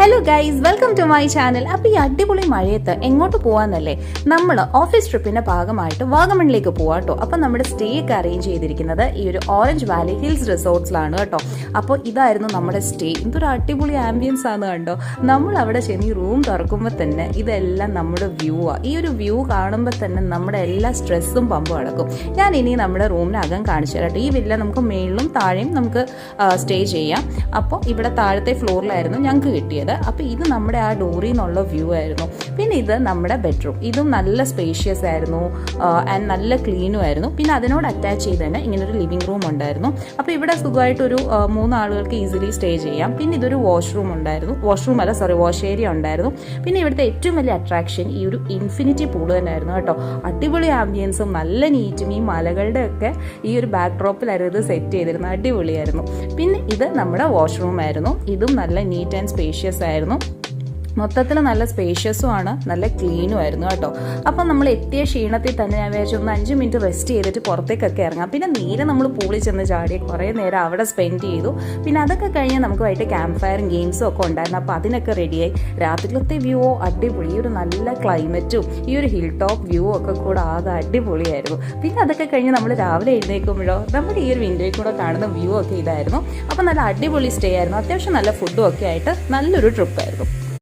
Hello guys welcome to my channel അപ്പോൾ ഈ അടിപൊളി മഴയത്ത് എങ്ങോട്ട് പോവാന്നല്ലേ? നമ്മൾ ഓഫീസ് ട്രിപ്പിന്റെ ഭാഗമായിട്ട് വാഗമണിലേക്ക് പോവാട്ടോ അപ്പോൾ നമ്മുടെ സ്റ്റേ ഒക്കെ അറേഞ്ച് ചെയ്തിരിക്കുന്നത് ഈ ഒരു ഓറഞ്ച് വാലി ഹിൽസ് റിസോർട്ട്സിലാണ് കേട്ടോ അപ്പോൾ ഇതായിരുന്നു നമ്മുടെ സ്റ്റേ ഇതൊരു അടിപൊളി ആംബിയൻസ് ആണ് കണ്ടോ? നമ്മൾ അവിടെ ചെന്ന് ഈ റൂം തുറക്കുമ്പോൾ തന്നെ ഇതെല്ലാം നമ്മുടെ വ്യൂ ആ. ഈ ഒരു വ്യൂ കാണുമ്പോൾ തന്നെ നമ്മുടെ എല്ലാ സ്ട്രെസ്സും പമ്പും അടക്കും. ഞാൻ ഇനി നമ്മുടെ റൂമിനകം കാണിച്ചു തരാം കേട്ടോ ഈ വില്ല നമുക്ക് മേളിലും താഴെയും നമുക്ക് സ്റ്റേ ചെയ്യാം. അപ്പോൾ ഇവിടെ താഴത്തെ ഫ്ലോറിലായിരുന്നു ഞങ്ങൾക്ക് കിട്ടിയത്. അപ്പോൾ ഇത് നമ്മുടെ ആ ഡോറിൽ നിന്നുള്ള വ്യൂ ആയിരുന്നു. പിന്നെ ഇത് നമ്മുടെ ബെഡ്റൂം. ഇതും നല്ല സ്പേഷ്യസ് ആയിരുന്നു ആൻഡ് നല്ല ക്ലീനും ആയിരുന്നു. പിന്നെ അതിനോട് അറ്റാച്ച് ചെയ്ത് തന്നെ ഇങ്ങനൊരു ലിവിംഗ് റൂം ഉണ്ടായിരുന്നു. അപ്പോൾ ഇവിടെ സുഖമായിട്ടൊരു മൂന്നാളുകൾക്ക് ഈസിലി സ്റ്റേ ചെയ്യാം. പിന്നെ ഇതൊരു വാഷ്റൂം ഉണ്ടായിരുന്നു. വാഷ്റൂം അല്ല സോറി വാഷ് ഏരിയ ഉണ്ടായിരുന്നു. പിന്നെ ഇവിടുത്തെ ഏറ്റവും വലിയ അട്രാക്ഷൻ ഈ ഒരു ഇൻഫിനിറ്റി പൂൾ തന്നെയായിരുന്നു കേട്ടോ. അടിപൊളി ആംബിയൻസും നല്ല നീറ്റും ഈ മലകളുടെ ഒക്കെ ഈ ഒരു ബാക്ക് ഡ്രോപ്പിലായിരുന്നു ഇത് സെറ്റ് ചെയ്തിരുന്നത്. അടിപൊളിയായിരുന്നു. പിന്നെ ഇത് നമ്മുടെ വാഷ്റൂം ആയിരുന്നു. ഇതും നല്ല നീറ്റ് ആൻഡ് സ്പേഷ്യസ് ആയിരുന്നു മൊത്തത്തിൽ നല്ല സ്പേഷ്യസും ആണ് നല്ല ക്ലീനും ആയിരുന്നു കേട്ടോ. അപ്പം നമ്മൾ എത്തിയ ക്ഷീണത്തിൽ തന്നെ ഞാൻ വിചാരിച്ചു ഒന്ന് അഞ്ച് മിനിറ്റ് റെസ്റ്റ് ചെയ്തിട്ട് പുറത്തേക്കൊക്കെ ഇറങ്ങാം. പിന്നെ നേരെ നമ്മൾ പൂളിൽ ചെന്ന് ചാടി കുറേ നേരം അവിടെ സ്പെൻഡ് ചെയ്തു. പിന്നെ അതൊക്കെ കഴിഞ്ഞ് നമുക്ക് വൈകിട്ട് ക്യാമ്പ് ഫയറും ഗെയിംസും ഒക്കെ ഉണ്ടായിരുന്നു. അപ്പോൾ അതിനൊക്കെ റെഡിയായി രാത്രിയിലത്തെ വ്യൂ അടിപൊളി. ഈ ഒരു നല്ല ക്ലൈമറ്റും ഈ ഒരു ഹിൽ ടോപ്പ് വ്യൂ ഒക്കെ കൂടെ ആകെ അടിപൊളിയായിരുന്നു. പിന്നെ അതൊക്കെ കഴിഞ്ഞ് നമ്മൾ രാവിലെ എഴുന്നേൽക്കുമ്പോഴോ നമ്മുടെ ഈ ഒരു വിൻഡോയിൽ കൂടെ കാണുന്ന വ്യൂ ഒക്കെ ഇതായിരുന്നു. അപ്പോൾ നല്ല അടിപൊളി സ്റ്റേ ആയിരുന്നു. അത്യാവശ്യം നല്ല ഫുഡും ഒക്കെ ആയിട്ട് നല്ലൊരു ട്രിപ്പായിരുന്നു